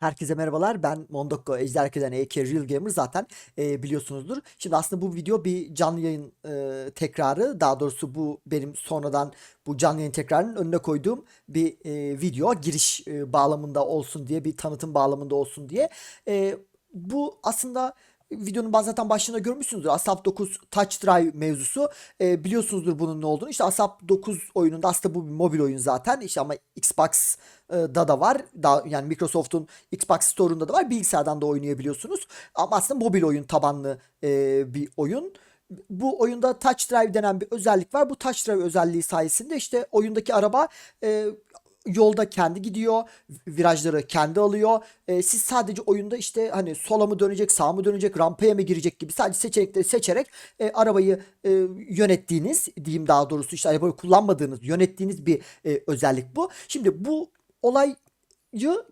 Herkese merhabalar. Ben Mondoko Ejder Keden a.k.a. Real Gamer zaten e, biliyorsunuzdur. Şimdi aslında bu video bir canlı yayın e, tekrarı. Daha doğrusu bu benim sonradan bu canlı yayın tekrarının önüne koyduğum bir e, video. Giriş e, bağlamında olsun diye, bir tanıtım bağlamında olsun diye. E, bu aslında videonun zaten başında görmüşsünüzdür. Asap 9 Touch Drive mevzusu. E, biliyorsunuzdur bunun ne olduğunu. İşte Asap 9 oyununda aslında bu bir mobil oyun zaten. İşte ama Xbox da da var. Daha, yani Microsoft'un Xbox Store'unda da var. Bilgisayardan da oynayabiliyorsunuz. Ama aslında mobil oyun tabanlı e, bir oyun. Bu oyunda Touch Drive denen bir özellik var. Bu Touch Drive özelliği sayesinde işte oyundaki araba e, yolda kendi gidiyor. Virajları kendi alıyor. E, siz sadece oyunda işte hani sola mı dönecek, sağa mı dönecek, rampaya mı girecek gibi sadece seçenekleri seçerek e, arabayı e, yönettiğiniz diyeyim daha doğrusu işte arabayı kullanmadığınız, yönettiğiniz bir e, özellik bu. Şimdi bu olay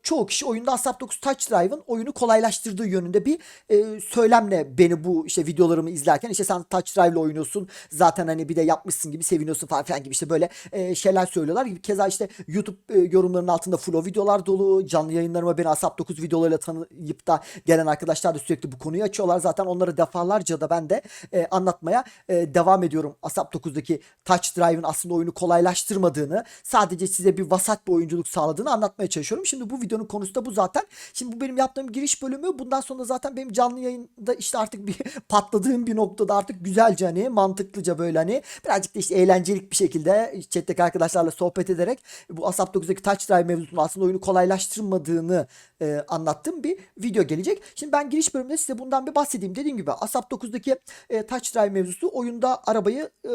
çoğu kişi oyunda Asap 9 Touch Drive'ın oyunu kolaylaştırdığı yönünde bir e, söylemle beni bu işte videolarımı izlerken işte sen Touch Drive oynuyorsun zaten hani bir de yapmışsın gibi seviniyorsun falan filan gibi işte böyle e, şeyler söylüyorlar. Keza işte YouTube e, yorumlarının altında flow videolar dolu. Canlı yayınlarıma beni Asap 9 videolarıyla tanıyıp da gelen arkadaşlar da sürekli bu konuyu açıyorlar. Zaten onları defalarca da ben de e, anlatmaya e, devam ediyorum. Asap 9'daki Touch Drive'ın aslında oyunu kolaylaştırmadığını sadece size bir vasat bir oyunculuk sağladığını anlatmaya çalışıyorum. Şimdi bu videonun konusu da bu zaten. Şimdi bu benim yaptığım giriş bölümü. Bundan sonra zaten benim canlı yayında işte artık bir patladığım bir noktada artık güzelce hani mantıklıca böyle hani birazcık da işte eğlencelik bir şekilde chat'teki arkadaşlarla sohbet ederek bu Asap 9'daki Touch Drive mevzusunu aslında oyunu kolaylaştırmadığını e, anlattığım bir video gelecek. Şimdi ben giriş bölümünde size bundan bir bahsedeyim. Dediğim gibi Asap 9'daki e, Touch Drive mevzusu oyunda arabayı e,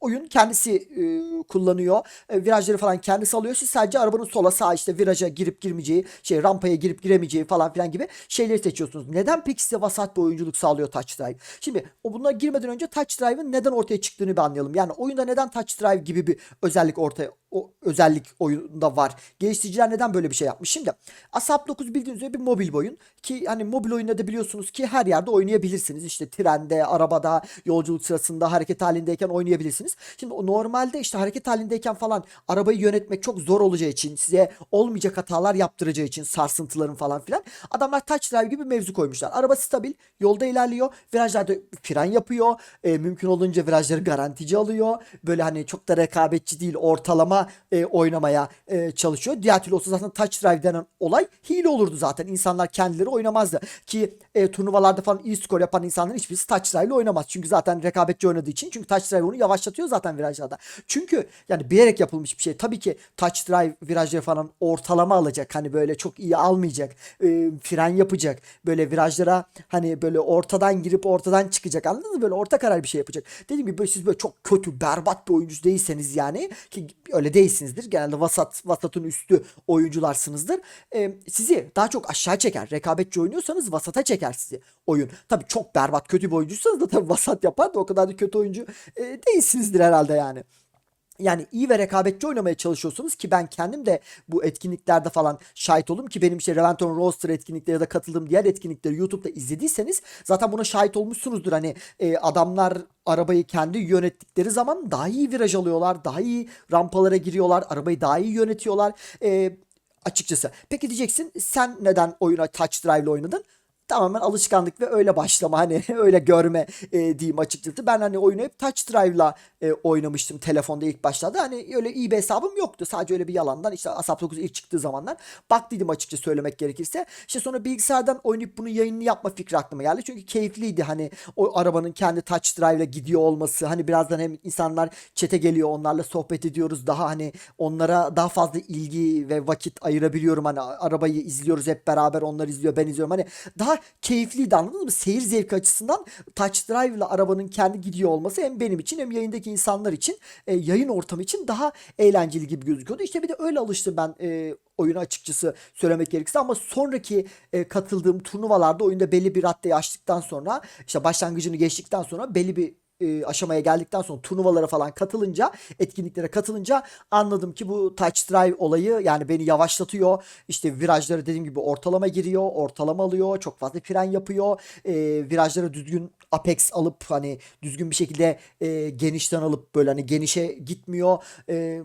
oyun kendisi e, kullanıyor. E, virajları falan kendisi alıyor. Siz sadece arabanın sola sağa işte viraja girip girmeyeceği, şey rampaya girip giremeyeceği falan filan gibi şeyleri seçiyorsunuz. Neden peki size vasat bir oyunculuk sağlıyor Touch Drive? Şimdi o buna girmeden önce Touch Drive'ın neden ortaya çıktığını bir anlayalım. Yani oyunda neden Touch Drive gibi bir özellik ortaya o özellik oyunda var. Geliştiriciler neden böyle bir şey yapmış? Şimdi Asap 9 bildiğiniz üzere bir mobil oyun ki hani mobil oyunda da biliyorsunuz ki her yerde oynayabilirsiniz. İşte trende, arabada, yolculuk sırasında hareket halindeyken oynayabilirsiniz. Şimdi normalde işte hareket halindeyken falan arabayı yönetmek çok zor olacağı için size olmayacak hatalar yaptıracağı için sarsıntıların falan filan adamlar touch drive gibi mevzu koymuşlar. Araba stabil, yolda ilerliyor, virajlarda fren yapıyor. E, mümkün olunca virajları garantici alıyor. Böyle hani çok da rekabetçi değil, ortalama e, oynamaya e, çalışıyor. Diğer türlü zaten touch drive denen olay hile olurdu zaten. İnsanlar kendileri oynamazdı. Ki e, turnuvalarda falan iyi skor yapan insanların hiçbirisi touch drive ile oynamaz. Çünkü zaten rekabetçi oynadığı için. Çünkü touch drive onu yavaşlatıyor zaten virajlarda. Çünkü yani bilerek yapılmış bir şey. Tabii ki touch drive virajları falan ortalama alacak. Hani böyle çok iyi almayacak. E, fren yapacak. Böyle virajlara hani böyle ortadan girip ortadan çıkacak. Anladınız mı? Böyle orta karar bir şey yapacak. Dediğim gibi siz böyle çok kötü, berbat bir oyuncu değilseniz yani ki öyle değilsinizdir. Genelde vasat, vasatın üstü oyuncularsınızdır. E, sizi daha çok aşağı çeker. Rekabetçi oynuyorsanız vasata çeker sizi oyun. Tabii çok berbat, kötü bir oyuncuysanız da tabii vasat yapar da o kadar da kötü oyuncu e, değilsinizdir herhalde yani yani iyi ve rekabetçi oynamaya çalışıyorsunuz ki ben kendim de bu etkinliklerde falan şahit oldum ki benim işte Reventon Roaster etkinlikleri ya da katıldığım diğer etkinlikleri YouTube'da izlediyseniz zaten buna şahit olmuşsunuzdur. Hani e, adamlar arabayı kendi yönettikleri zaman daha iyi viraj alıyorlar, daha iyi rampalara giriyorlar, arabayı daha iyi yönetiyorlar. E, açıkçası. Peki diyeceksin sen neden oyuna touch drive ile oynadın? Tamamen alışkanlık ve öyle başlama hani öyle görme e, diyeyim açıkçası. Ben hani oyunu hep touch drive'la e, oynamıştım telefonda ilk başlarda. Hani öyle iyi bir hesabım yoktu. Sadece öyle bir yalandan işte Asap 9 ilk çıktığı zamanlar baktıydım açıkça söylemek gerekirse. İşte sonra bilgisayardan oynayıp bunu yayını yapma fikri aklıma geldi. Çünkü keyifliydi hani o arabanın kendi touch drive'la gidiyor olması. Hani birazdan hem insanlar çete geliyor onlarla sohbet ediyoruz. Daha hani onlara daha fazla ilgi ve vakit ayırabiliyorum. Hani arabayı izliyoruz hep beraber onlar izliyor ben izliyorum. Hani daha daha keyifliydi anladınız mı? Seyir zevki açısından touch drive ile arabanın kendi gidiyor olması hem benim için hem yayındaki insanlar için e, yayın ortamı için daha eğlenceli gibi gözüküyordu. İşte bir de öyle alıştım ben e, oyunu açıkçası söylemek gerekirse ama sonraki e, katıldığım turnuvalarda oyunda belli bir raddeyi aştıktan sonra işte başlangıcını geçtikten sonra belli bir e, aşamaya geldikten sonra turnuvalara falan katılınca, etkinliklere katılınca anladım ki bu touch drive olayı yani beni yavaşlatıyor. İşte virajları dediğim gibi ortalama giriyor, ortalama alıyor, çok fazla fren yapıyor. E, virajları düzgün apex alıp hani düzgün bir şekilde e, genişten alıp böyle hani genişe gitmiyor. E,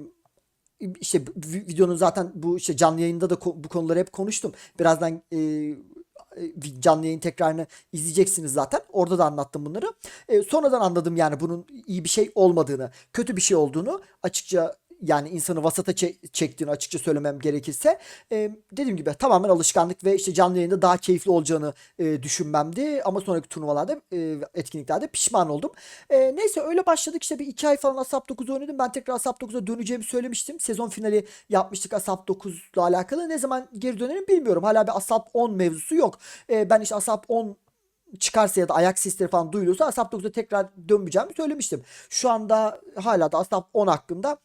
işte vi- videonun zaten bu işte canlı yayında da bu konuları hep konuştum. Birazdan e, canlı yayın tekrarını izleyeceksiniz zaten. Orada da anlattım bunları. E, sonradan anladım yani bunun iyi bir şey olmadığını, kötü bir şey olduğunu açıkça yani insanı vasata çe- çektiğini açıkça söylemem gerekirse e, dediğim gibi tamamen alışkanlık ve işte canlı yayında daha keyifli olacağını e, düşünmemdi ama sonraki turnuvalarda e, etkinliklerde pişman oldum. E, neyse öyle başladık işte bir iki ay falan Asap 9 oynadım. Ben tekrar Asap 9'a döneceğimi söylemiştim. Sezon finali yapmıştık Asap 9'la alakalı. Ne zaman geri dönerim bilmiyorum. Hala bir Asap 10 mevzusu yok. E, ben işte Asap 10 çıkarsa ya da ayak sesleri falan duyuluyorsa Asap 9'a tekrar dönmeyeceğimi söylemiştim. Şu anda hala da Asap 10 hakkında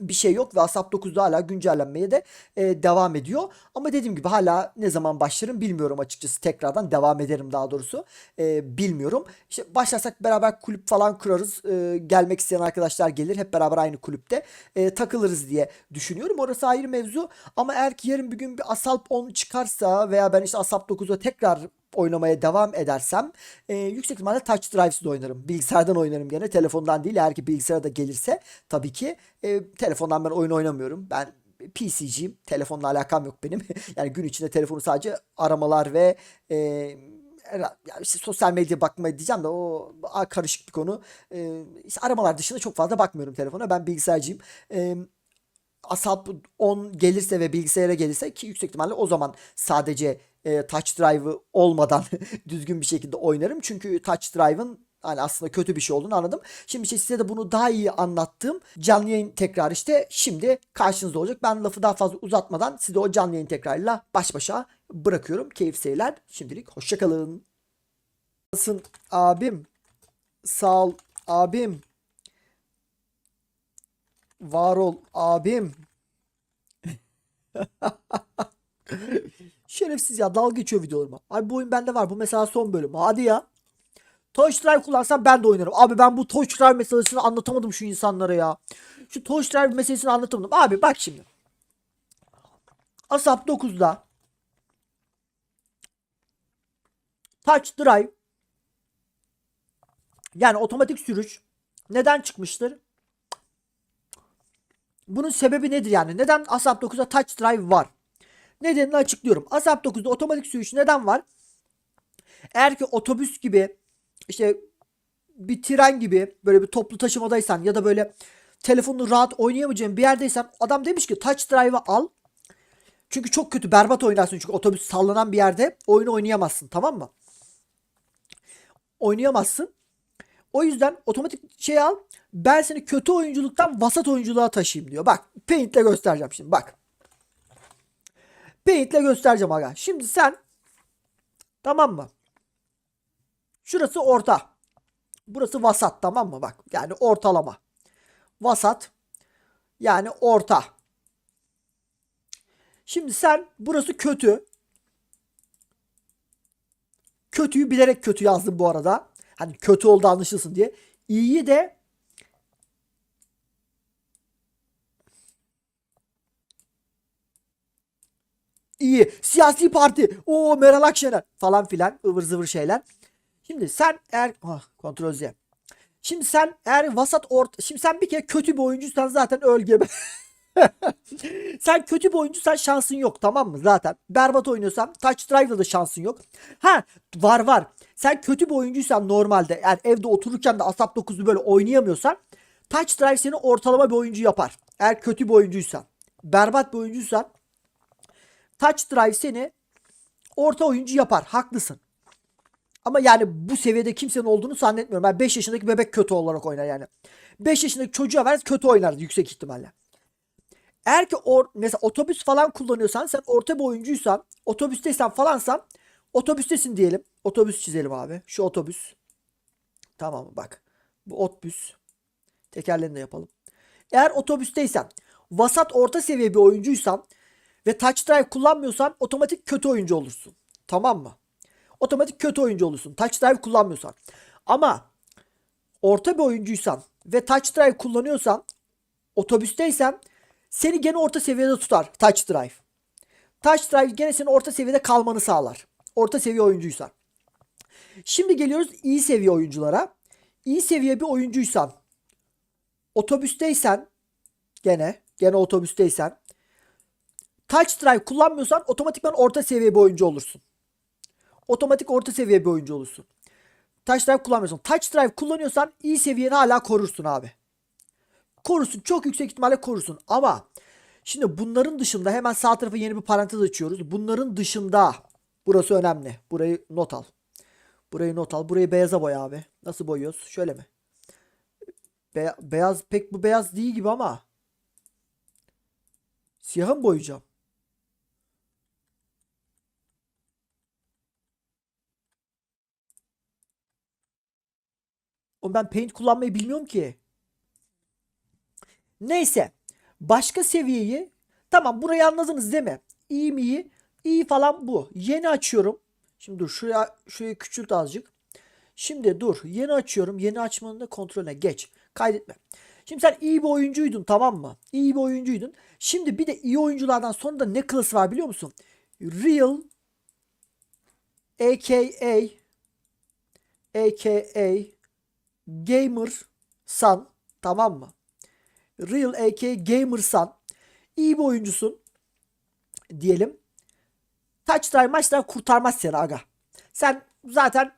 bir şey yok ve Asap 9'da hala güncellenmeye de e, devam ediyor. Ama dediğim gibi hala ne zaman başlarım bilmiyorum açıkçası. Tekrardan devam ederim daha doğrusu. E, bilmiyorum. İşte başlarsak beraber kulüp falan kurarız. E, gelmek isteyen arkadaşlar gelir. Hep beraber aynı kulüpte e, takılırız diye düşünüyorum. Orası ayrı mevzu. Ama eğer ki yarın bir gün bir Asap 10 çıkarsa veya ben işte Asap 9'a tekrar oynamaya devam edersem e, yüksek ihtimalle Touch Drives'da oynarım. Bilgisayardan oynarım gene. Telefondan değil. Eğer ki bilgisayara da gelirse tabii ki e, telefondan ben oyun oynamıyorum. Ben PC'ciyim. Telefonla alakam yok benim. yani gün içinde telefonu sadece aramalar ve e, ya işte sosyal medya bakma diyeceğim de o karışık bir konu. E, işte aramalar dışında çok fazla bakmıyorum telefona. Ben bilgisayarcıyım. E, Asap 10 gelirse ve bilgisayara gelirse ki yüksek ihtimalle o zaman sadece e, touch drive'ı olmadan düzgün bir şekilde oynarım. Çünkü touch drive'ın hani aslında kötü bir şey olduğunu anladım. Şimdi işte size de bunu daha iyi anlattığım canlı yayın tekrar işte şimdi karşınızda olacak. Ben lafı daha fazla uzatmadan size o canlı yayın tekrarıyla baş başa bırakıyorum. Keyif seyirler. Şimdilik hoşçakalın. Nasılsın abim? Sağ ol abim. Var ol abim. Şerefsiz ya dalga geçiyor videolarıma. Abi bu oyun bende var. Bu mesela son bölüm. Hadi ya. Touch Drive kullansam ben de oynarım. Abi ben bu Touch Drive meselesini anlatamadım şu insanlara ya. Şu Touch Drive meselesini anlatamadım. Abi bak şimdi. Asap 9'da Touch Drive yani otomatik sürüş neden çıkmıştır? Bunun sebebi nedir yani? Neden Asap 9'da Touch Drive var? Nedenini açıklıyorum. Asap 9'da otomatik sürüş neden var? Eğer ki otobüs gibi işte bir tren gibi böyle bir toplu taşımadaysan ya da böyle telefonunu rahat oynayamayacağın bir yerdeysen adam demiş ki touch drive'ı al. Çünkü çok kötü berbat oynarsın çünkü otobüs sallanan bir yerde oyunu oynayamazsın tamam mı? Oynayamazsın. O yüzden otomatik şey al. Ben seni kötü oyunculuktan vasat oyunculuğa taşıyayım diyor. Bak Paint'le göstereceğim şimdi bak. Paint'le göstereceğim aga. Şimdi sen tamam mı? Şurası orta. Burası vasat tamam mı? Bak yani ortalama. Vasat yani orta. Şimdi sen burası kötü. Kötüyü bilerek kötü yazdım bu arada. Hani kötü oldu anlaşılsın diye. İyiyi de iyi. Siyasi parti. O Meral Akşener falan filan ıvır zıvır şeyler. Şimdi sen eğer ah, kontrol Z. Şimdi sen eğer vasat ort şimdi sen bir kere kötü bir oyuncuysan zaten öl gibi. sen kötü bir oyuncuysan şansın yok tamam mı zaten. Berbat oynuyorsan touch drive'da da şansın yok. Ha var var. Sen kötü bir oyuncuysan normalde eğer evde otururken de Asap 9'u böyle oynayamıyorsan touch drive seni ortalama bir oyuncu yapar. Eğer kötü bir oyuncuysan. Berbat bir oyuncuysan touch drive seni orta oyuncu yapar. Haklısın. Ama yani bu seviyede kimsenin olduğunu zannetmiyorum. Ben 5 yaşındaki bebek kötü olarak oynar yani. 5 yaşındaki çocuğa ver kötü oynar yüksek ihtimalle. Eğer ki or, mesela otobüs falan kullanıyorsan sen orta bir oyuncuysan otobüsteysen falansan otobüstesin diyelim. Otobüs çizelim abi. Şu otobüs. Tamam bak. Bu otobüs. Tekerlerini de yapalım. Eğer otobüsteysen vasat orta seviye bir oyuncuysan ve touch drive kullanmıyorsan otomatik kötü oyuncu olursun. Tamam mı? Otomatik kötü oyuncu olursun. Touch drive kullanmıyorsan. Ama orta bir oyuncuysan ve touch drive kullanıyorsan otobüsteysen seni gene orta seviyede tutar touch drive. Touch drive gene senin orta seviyede kalmanı sağlar. Orta seviye oyuncuysan. Şimdi geliyoruz iyi seviye oyunculara. İyi seviye bir oyuncuysan otobüsteysen gene Gene otobüsteysen. Touch drive kullanmıyorsan otomatikman orta seviye bir oyuncu olursun. Otomatik orta seviye bir oyuncu olursun. Touch drive kullanmıyorsan. Touch drive kullanıyorsan iyi seviyeni hala korursun abi. Korursun. Çok yüksek ihtimalle korursun. Ama şimdi bunların dışında hemen sağ tarafa yeni bir parantez açıyoruz. Bunların dışında burası önemli. Burayı not al. Burayı not al. Burayı beyaza boya abi. Nasıl boyuyoruz? Şöyle mi? Be- beyaz pek bu beyaz değil gibi ama siyaha mı boyayacağım? Oğlum ben paint kullanmayı bilmiyorum ki. Neyse. Başka seviyeyi tamam burayı anladınız değil mi? İyi mi iyi? İyi falan bu. Yeni açıyorum. Şimdi dur şuraya şurayı küçült azıcık. Şimdi dur. Yeni açıyorum. Yeni açmanın da kontrolüne geç. Kaydetme. Şimdi sen iyi bir oyuncuydun tamam mı? İyi bir oyuncuydun. Şimdi bir de iyi oyunculardan sonra da ne klası var biliyor musun? Real AKA AKA Gamer San tamam mı? Real aka Gamer San iyi bir oyuncusun diyelim. Touch drive maçlar kurtarmaz seni aga. Sen zaten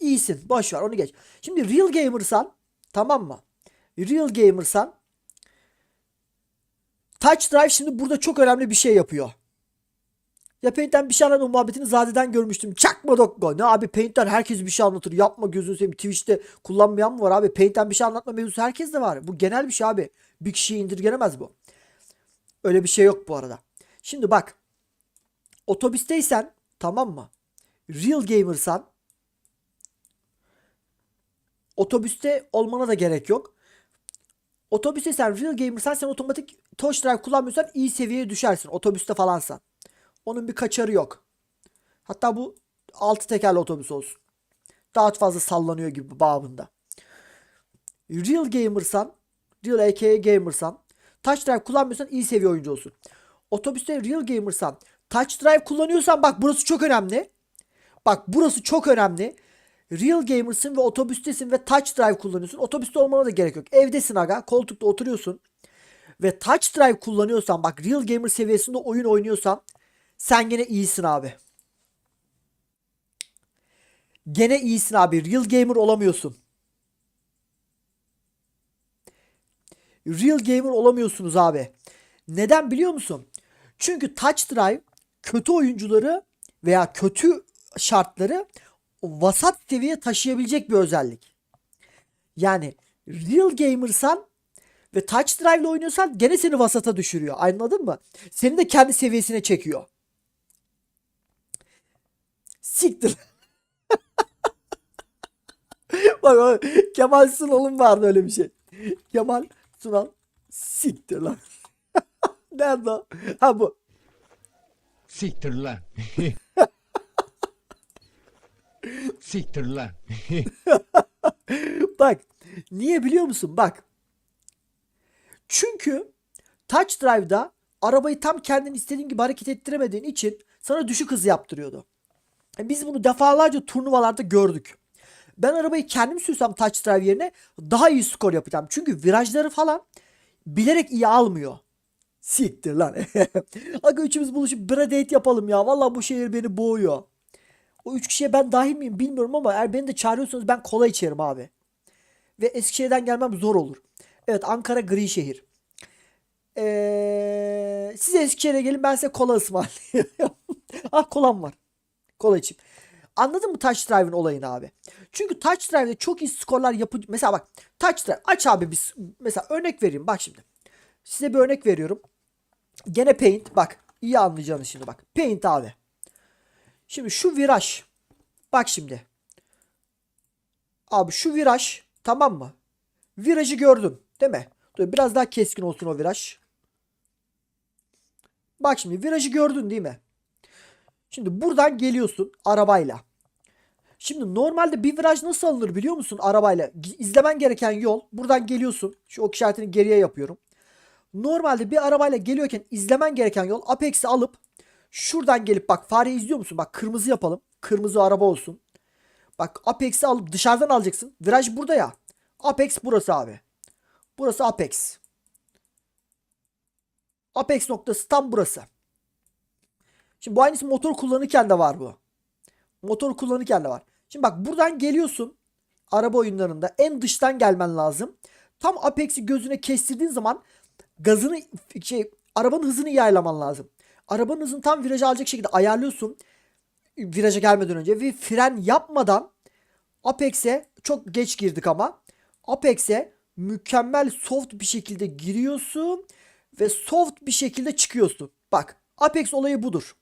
iyisin. Boş ver onu geç. Şimdi Real Gamer San tamam mı? Real Gamer San Touch Drive şimdi burada çok önemli bir şey yapıyor. Ya Paint'ten bir şey anlatma muhabbetini Zade'den görmüştüm. Çakma dokko. Ne abi Paint'ten herkes bir şey anlatır. Yapma gözünü seveyim. Twitch'te kullanmayan mı var abi? Paint'ten bir şey anlatma mevzusu herkes de var. Bu genel bir şey abi. Bir kişiye indirgenemez bu. Öyle bir şey yok bu arada. Şimdi bak. Otobüsteysen tamam mı? Real Gamer'san otobüste olmana da gerek yok. Otobüste sen Real Gamer'san sen otomatik touch drive kullanmıyorsan iyi seviyeye düşersin. Otobüste falansan. Onun bir kaçarı yok. Hatta bu 6 tekerli otobüs olsun. Daha fazla sallanıyor gibi babında. Real Gamer'san, Real aka Gamer'san, Touch Drive kullanmıyorsan iyi seviye oyuncu olsun. Otobüste Real Gamer'san, Touch Drive kullanıyorsan bak burası çok önemli. Bak burası çok önemli. Real Gamer'sın ve otobüstesin ve Touch Drive kullanıyorsun. Otobüste olmana da gerek yok. Evdesin aga, koltukta oturuyorsun. Ve Touch Drive kullanıyorsan bak Real Gamer seviyesinde oyun oynuyorsan sen gene iyisin abi. Gene iyisin abi. Real gamer olamıyorsun. Real gamer olamıyorsunuz abi. Neden biliyor musun? Çünkü touch drive kötü oyuncuları veya kötü şartları vasat seviyeye taşıyabilecek bir özellik. Yani real gamersan ve touch drive ile oynuyorsan gene seni vasata düşürüyor. Anladın mı? Seni de kendi seviyesine çekiyor. Siktir. Bak Kemal Sunal'ın vardı öyle bir şey. Kemal Sunal siktir lan. Nerede o? Ha bu. Siktir lan. Siktir lan. Bak niye biliyor musun? Bak. Çünkü touch drive'da arabayı tam kendin istediğin gibi hareket ettiremediğin için sana düşük hız yaptırıyordu. E, Biz bunu defalarca turnuvalarda gördük. Ben arabayı kendim sürsem touch drive yerine daha iyi skor yapacağım. Çünkü virajları falan bilerek iyi almıyor. Siktir lan. Aga üçümüz buluşup bira date yapalım ya. Vallahi bu şehir beni boğuyor. O üç kişiye ben dahil miyim bilmiyorum ama eğer beni de çağırıyorsanız ben kola içerim abi. Ve Eskişehir'den gelmem zor olur. Evet Ankara gri şehir. Ee, siz Eskişehir'e gelin ben size kola ısmarlayayım. ah kolam var. Kola içeyim. Anladın mı Touch Drive'ın olayını abi? Çünkü Touch Drive'de çok iyi skorlar yapı... Mesela bak Touch Drive aç abi bir mesela örnek vereyim bak şimdi. Size bir örnek veriyorum. Gene Paint bak iyi anlayacaksınız şimdi bak. Paint abi. Şimdi şu viraj. Bak şimdi. Abi şu viraj tamam mı? Virajı gördün değil mi? Dur biraz daha keskin olsun o viraj. Bak şimdi virajı gördün değil mi? Şimdi buradan geliyorsun arabayla. Şimdi normalde bir viraj nasıl alınır biliyor musun arabayla? İzlemen gereken yol. Buradan geliyorsun. Şu ok işaretini geriye yapıyorum. Normalde bir arabayla geliyorken izlemen gereken yol Apex'i alıp şuradan gelip bak fareyi izliyor musun? Bak kırmızı yapalım. Kırmızı araba olsun. Bak Apex'i alıp dışarıdan alacaksın. Viraj burada ya. Apex burası abi. Burası Apex. Apex noktası tam burası. Şimdi bu aynısı motor kullanırken de var bu. Motor kullanırken de var. Şimdi bak buradan geliyorsun. Araba oyunlarında en dıştan gelmen lazım. Tam Apex'i gözüne kestirdiğin zaman gazını şey arabanın hızını iyi ayarlaman lazım. Arabanın hızını tam viraja alacak şekilde ayarlıyorsun. Viraja gelmeden önce ve fren yapmadan Apex'e çok geç girdik ama Apex'e mükemmel soft bir şekilde giriyorsun ve soft bir şekilde çıkıyorsun. Bak Apex olayı budur.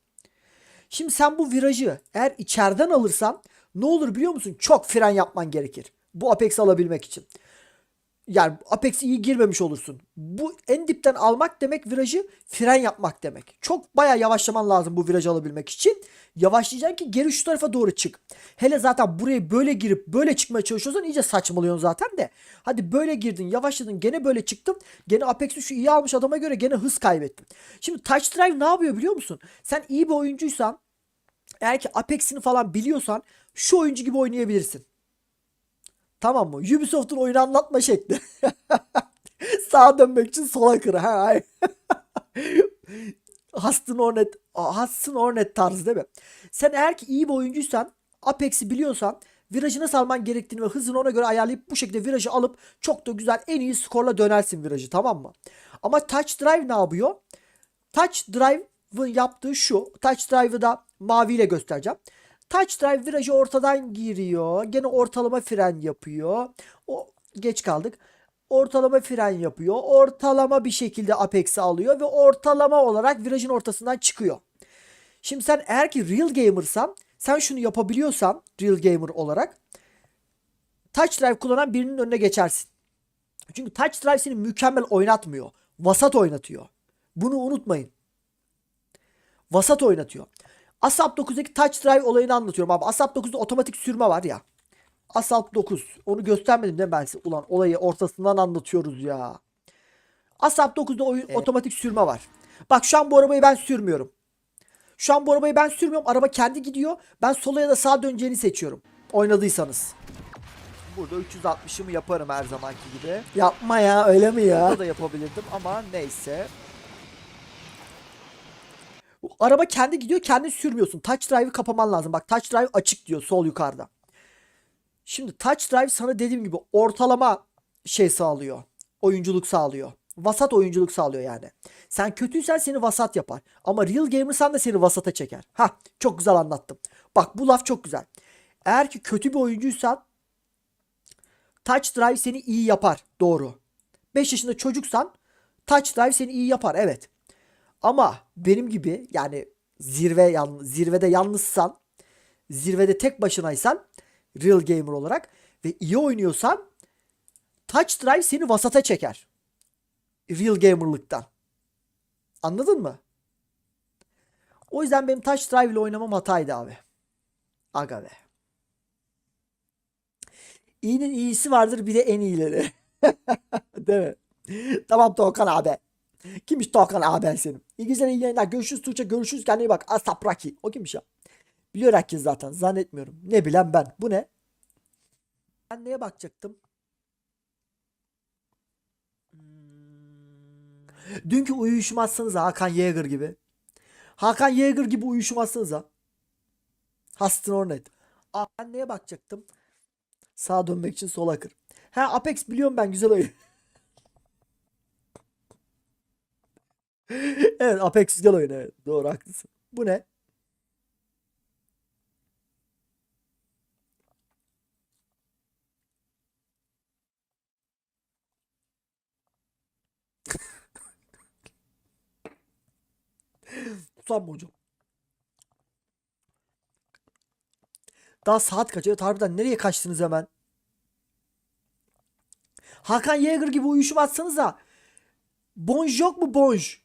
Şimdi sen bu virajı eğer içeriden alırsan ne olur biliyor musun? Çok fren yapman gerekir. Bu Apex'i alabilmek için. Yani Apex'e iyi girmemiş olursun. Bu en dipten almak demek virajı fren yapmak demek. Çok baya yavaşlaman lazım bu virajı alabilmek için. Yavaşlayacaksın ki geri şu tarafa doğru çık. Hele zaten buraya böyle girip böyle çıkmaya çalışıyorsan iyice saçmalıyorsun zaten de. Hadi böyle girdin yavaşladın gene böyle çıktın. Gene Apex'i şu iyi almış adama göre gene hız kaybettin. Şimdi Touch Drive ne yapıyor biliyor musun? Sen iyi bir oyuncuysan eğer ki Apex'ini falan biliyorsan şu oyuncu gibi oynayabilirsin. Tamam mı? Ubisoft'un oyunu anlatma şekli. Sağa dönmek için sola kır. Ha, ay. Hastın Hornet, Hastın Hornet tarzı değil mi? Sen eğer ki iyi bir oyuncuysan, Apex'i biliyorsan, virajı nasıl alman gerektiğini ve hızını ona göre ayarlayıp bu şekilde virajı alıp çok da güzel en iyi skorla dönersin virajı tamam mı? Ama Touch Drive ne yapıyor? Touch Drive'ın yaptığı şu. Touch Drive'ı da maviyle göstereceğim. Touch Drive virajı ortadan giriyor. Gene ortalama fren yapıyor. O geç kaldık. Ortalama fren yapıyor. Ortalama bir şekilde Apex'i alıyor ve ortalama olarak virajın ortasından çıkıyor. Şimdi sen eğer ki real gamer'san sen şunu yapabiliyorsan real gamer olarak touch drive kullanan birinin önüne geçersin. Çünkü touch drive seni mükemmel oynatmıyor. Vasat oynatıyor. Bunu unutmayın. Vasat oynatıyor. Asap 9'daki touch drive olayını anlatıyorum abi. Asap 9'da otomatik sürme var ya. Asap 9. Onu göstermedim mi ben size? Ulan olayı ortasından anlatıyoruz ya. Asap 9'da oyun, otomatik sürme var. Bak şu an bu arabayı ben sürmüyorum. Şu an bu arabayı ben sürmüyorum. Araba kendi gidiyor. Ben sola ya da sağa döneceğini seçiyorum. Oynadıysanız. Burada 360'ımı yaparım her zamanki gibi. Yapma ya öyle mi ya? Burada da yapabilirdim ama neyse. Araba kendi gidiyor kendi sürmüyorsun. Touch drive'ı kapaman lazım. Bak touch drive açık diyor sol yukarıda. Şimdi touch drive sana dediğim gibi ortalama şey sağlıyor. Oyunculuk sağlıyor. Vasat oyunculuk sağlıyor yani. Sen kötüysen seni vasat yapar. Ama real gamer'san da seni vasata çeker. Ha çok güzel anlattım. Bak bu laf çok güzel. Eğer ki kötü bir oyuncuysan touch drive seni iyi yapar. Doğru. 5 yaşında çocuksan touch drive seni iyi yapar. Evet. Ama benim gibi yani zirve zirvede yalnızsan, zirvede tek başınaysan real gamer olarak ve iyi oynuyorsan touch drive seni vasata çeker. Real gamerlıktan. Anladın mı? O yüzden benim touch drive ile oynamam hataydı abi. Aga be. İyinin iyisi vardır bir de en iyileri. Değil mi? Tamam Doğukan abi. Kimmiş Doğukan abi senin? İyi güzel iyi yayınlar. Görüşürüz Tuğçe. Görüşürüz. Kendine iyi bak. Asapraki. O kimmiş ya? Biliyor herkes zaten. Zannetmiyorum. Ne bilen ben. Bu ne? Ben neye bakacaktım? Hmm. Dünkü uyuşmazsınız Hakan Yeager gibi. Hakan Yeager gibi uyuşmazsınız ha. Hastın Hornet. Aa, ben neye bakacaktım? Sağa dönmek için sola kır. Ha Apex biliyorum ben güzel oyun. Evet Apex güzel oyun evet. Doğru haklısın. Bu ne? Usanma hocam. Daha saat kaç? Evet harbiden nereye kaçtınız hemen? Hakan Yeager gibi uyuşum atsanıza. Bonj yok mu bonj?